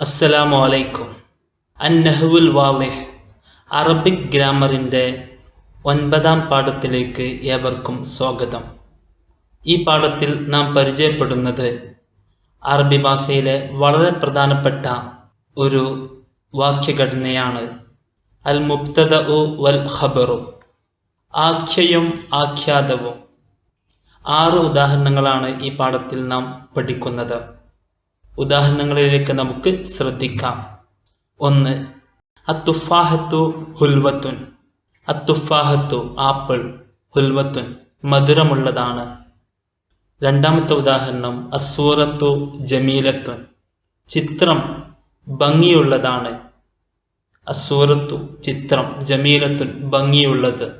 അസ്സലാമു അലൈക്കും അൻ നഹുൽ വാലിഹ് അറബിക് ഗ്രാമറിന്റെ ഒൻപതാം പാഠത്തിലേക്ക് ഏവർക്കും സ്വാഗതം. ഈ പാഠത്തിൽ നാം പരിചയപ്പെടുന്നത് അറബി ഭാഷയിലെ വളരെ പ്രധാനപ്പെട്ട ഒരു വാക്യഘടനയാണ് അൽ മുബ്തദ വൽ ഖബറു. ആഖ്യയും ആഖ്യാതവും. ആറ് ഉദാഹരണങ്ങളാണ് ഈ പാഠത്തിൽ നാം പഠിക്കുന്നത്. ഉദാഹരണങ്ങളിലേക്ക് നമുക്ക് ശ്രദ്ധിക്കാം. ഒന്ന് അത്തുഫാഹത്തു ഹുൽവത്തുൻ. അത്തുഫാഹത്തു ആപ്പിൾ ഹുൽവത്തുൻ മധുരമുള്ളതാണ്. രണ്ടാമത്തെ ഉദാഹരണം അസൂറത്തു ജമീലത്തുൻ. ചിത്രം ഭംഗിയുള്ളതാണ്. അസൂറത്തു ചിത്രം ജമീലത്തുൻ ഭംഗിയുള്ളത്.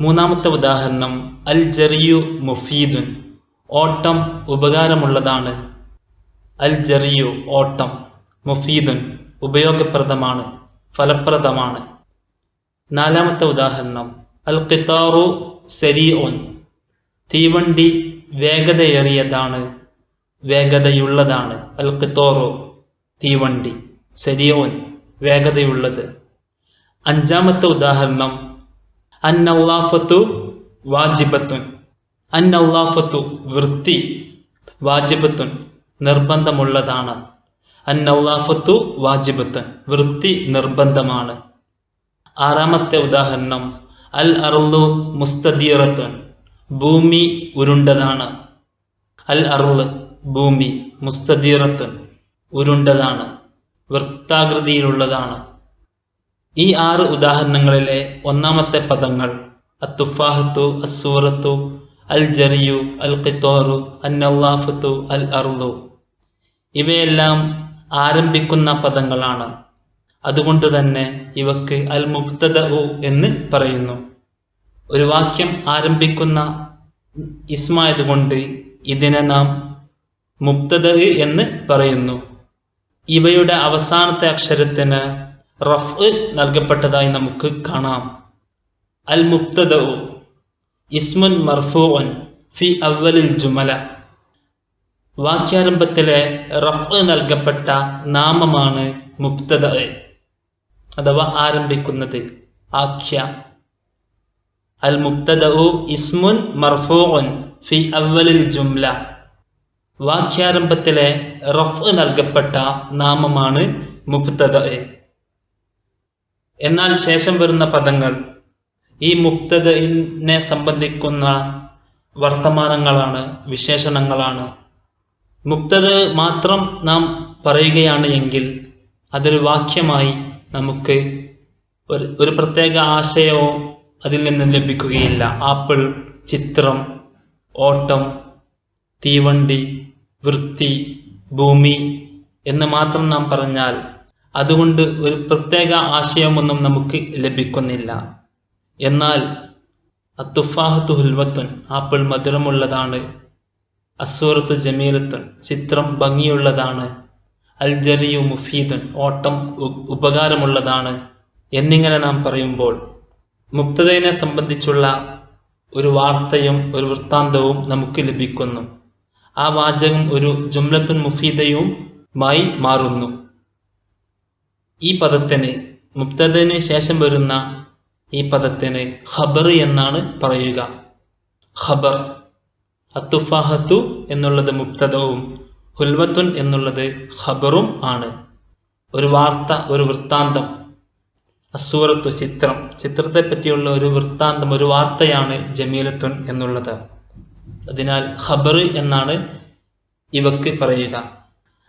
മൂന്നാമത്തെ ഉദാഹരണം അൽ ജറിയു മുഫീദുൻ. ഓട്ടം ഉപകാരമുള്ളതാണ്. അൽ ജറിയു ഓട്ടം മുഫീദുൻ ഉപയോഗപ്രദമാണ് ഫലപ്രദമാണ്. നാലാമത്തെ ഉദാഹരണം അൽ ഖിത്താറു സെരിയോൻ തീവണ്ടി വേഗതയേറിയതാണ് വേഗതയുള്ളതാണ്. അൽ ഖിത്തോറു തീവണ്ടി സെരിയോൻ വേഗതയുള്ളത്. അഞ്ചാമത്തെ ഉദാഹരണം അന്നല്ലാഫത്തു വാജിബത്തുൻ. അന്നല്ലാഫത്തു വൃത്തി വാജിബത്തുൻ. നിർബന്ധമുള്ളതാണ്. അന്നൌലാഫത്തു വാജിബത്ത് വൃത്തി നിർബന്ധമാണ്. ആറാമത്തെ ഉദാഹരണം അൽ അർലു മുസ്തദീറത്ത് ഭൂമി ഉരുണ്ടതാണ്. അൽ അർൾ ഭൂമി മുസ്തദീറത്ത് ഉരുണ്ടതാണ്. വൃത്താകൃതിയിലുള്ളതാണ്. ഈ ആറ് ഉദാഹരണങ്ങളിലെ ഒന്നാമത്തെ പദങ്ങൾ അത്തുഫാഹത്തു അസൂറത്തു അൽ ജറിയു അൽ ഖിത്തോറു അന്നൌലാഫത്തു അൽ അർലു ഇവയെല്ലാം ആരംഭിക്കുന്ന പദങ്ങളാണ്. അതുകൊണ്ട് തന്നെ ഇവക്ക് അൽ മുക്തദ എന്ന് പറയുന്നു. ഒരു വാക്യം ആരംഭിക്കുന്ന ഇസ്മായതുകൊണ്ട് ഇതിനെ നാം മുക്തദ എന്ന് പറയുന്നു. ഇവയുടെ അവസാനത്തെ അക്ഷരത്തിന് റഫ് നൽകപ്പെട്ടതായി നമുക്ക് കാണാം. അൽ മുക്തദ ഇസ്മുൻ മർഫോൻ ഫി അവലിൽ ജുമല. വാക്യാരംഭത്തിലെ റഫ് നൽകപ്പെട്ട നാമമാണ് മുക്തത അഥവാ ആരംഭിക്കുന്നത് ആഖ്യ. അൽ മുക്തദ ഇസ്മുൻ മർഫൂൻ ഫി അവലിൽ ജുംല. വാക്യാരംഭത്തിലെ റഫ് നൽകപ്പെട്ട നാമമാണ് മുക്തദ എന്നാൽ ശേഷം വരുന്ന പദങ്ങൾ ഈ മുക്തദിനെ സംബന്ധിക്കുന്ന വർത്തമാനങ്ങളാണ് വിശേഷണങ്ങളാണ്. മുക്തത് മാത്രം നാം പറയുകയാണ് എങ്കിൽ അതൊരു വാക്യമായി നമുക്ക് ഒരു ഒരു പ്രത്യേക ആശയമോ അതിൽ നിന്ന് ലഭിക്കുകയില്ല. ആപ്പിൾ ചിത്രം ഓട്ടം തീവണ്ടി വൃത്തി ഭൂമി എന്ന് മാത്രം നാം പറഞ്ഞാൽ അതുകൊണ്ട് ഒരു പ്രത്യേക ആശയമൊന്നും നമുക്ക് ലഭിക്കുന്നില്ല. എന്നാൽ അത്തുഫാഹത്തു ഹുൽവത്തുൻ ആപ്പിൾ മധുരമുള്ളതാണ് അസൂറത്ത് ജമീലത്തുൻ ചിത്രം ഭംഗിയുള്ളതാണ്. അൽ ജറിയു മുഫീദുൻ ഓട്ടം ഉപകാരമുള്ളതാണ് എന്നിങ്ങനെ നാം പറയുമ്പോൾ മുക്തതയെ സംബന്ധിച്ചുള്ള ഒരു വാർത്തയും ഒരു വൃത്താന്തവും നമുക്ക് ലഭിക്കുന്നു. ആ വാചകം ഒരു ജുംലത്തുൻ മുഫീദയുമായി മാറുന്നു. ഈ പദത്തിന് മുക്തതന് ശേഷം വരുന്ന ഈ പദത്തിന് ഖബർ എന്നാണ് പറയുക. ഖബർ അത്തുഫാഹത്തു എന്നുള്ളത് മുക്തദവും ഹുൽവത്തുൻ എന്നുള്ളത് ഖബറും ആണ്. ഒരു വാർത്ത ഒരു വൃത്താന്തം. അസൂറത്തു ചിത്രം. ചിത്രത്തെ പറ്റിയുള്ള ഒരു വൃത്താന്തം ഒരു വാർത്തയാണ് ജമീലത്തുൻ എന്നുള്ളത്. അതിനാൽ ഖബർ എന്നാണ് ഇവക്ക് പറയുക.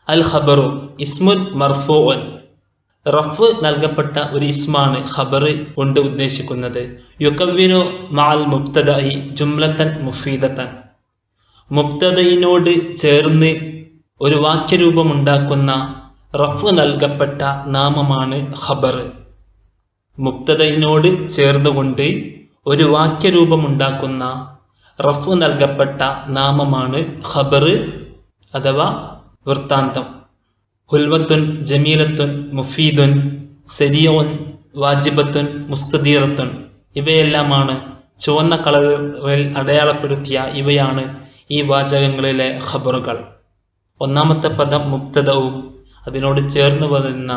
അൽ ഖബറു ഇസ്മുൻ മർഫോൻ റഫ് നൽകപ്പെട്ട ഒരു ഇസ്മാണ് ഖബർ കൊണ്ട് ഉദ്ദേശിക്കുന്നത്. യുക്കവിനു മാൽ മുക്തദായി ജുംലത്തൻ മുഫീദത്തൻ. മുക്തദയിനോട് ചേർന്ന് ഒരു വാക്യരൂപമുണ്ടാക്കുന്ന റഫ് നൽകപ്പെട്ട നാമമാണ് ഖബർ. മുക്തതയിനോട് ചേർന്നുകൊണ്ട് ഒരു വാക്യരൂപമുണ്ടാക്കുന്ന റഫ് നൽകപ്പെട്ട നാമമാണ് ഖബർ അഥവാ വൃത്താന്തം. ഹുൽവത്തുൻ ജമീലത്തുൻ മുഫീദുൻ സെരിയോൻ വാജിബത്തുൻ മുസ്തദീറത്തുൻ ഇവയെല്ലാമാണ് ചുവന്ന കളറിൽ അടയാളപ്പെടുത്തിയ ഇവയാണ് ഈ വാചകങ്ങളിലെ ഖബറുകൾ. ഒന്നാമത്തെ പദം മുക്തദവും അതിനോട് ചേർന്ന് വരുന്ന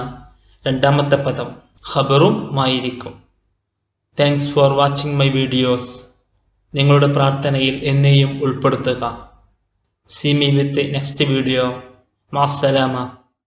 രണ്ടാമത്തെ പദം ഖബറും ആയിരിക്കും thanks for watching my videos നിങ്ങളുടെ പ്രാർത്ഥനയിൽ എന്നെയും ഉൾപ്പെടുത്തുക. See me with next video മാസലാമ